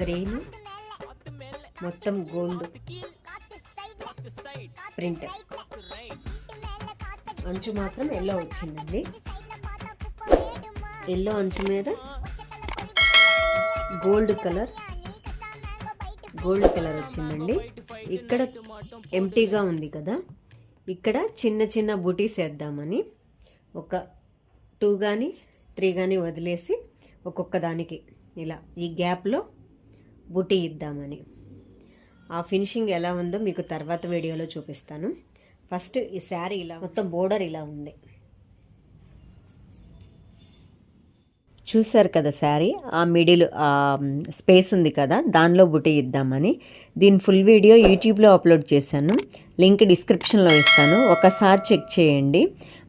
Green మొత్తం gold print. అంచు మాత్రం ఎల్లో వచ్చిందండి. ఎల్లో అంచు మీద గోల్డ్ కలర్ గోల్డ్ కలర్ వచ్చిందండి. ఇక్కడ ఎంటీగా ఉంది కదా. ఇక్కడ చిన్న చిన్న బుటీస్ వేద్దామని ఒక టూ కానీ త్రీ కానీ వదిలేసి ఒక్కొక్క దానికి ఇలా ఈ గ్యాప్లో బుటీ ఇద్దామని. ఆ ఫినిషింగ్ ఎలా ఉందో మీకు తర్వాత వీడియోలో చూపిస్తాను. ఫస్ట్ ఈ శారీ ఇలా మొత్తం బోర్డర్ ఇలా ఉంది. చూశారు కదా శారీ? ఆ మిడిల్ స్పేస్ ఉంది కదా దానిలో బుటీ ఇద్దామని. దీని ఫుల్ వీడియో యూట్యూబ్లో అప్లోడ్ చేశాను. లింక్ డిస్క్రిప్షన్లో ఇస్తాను. ఒకసారి చెక్ చేయండి.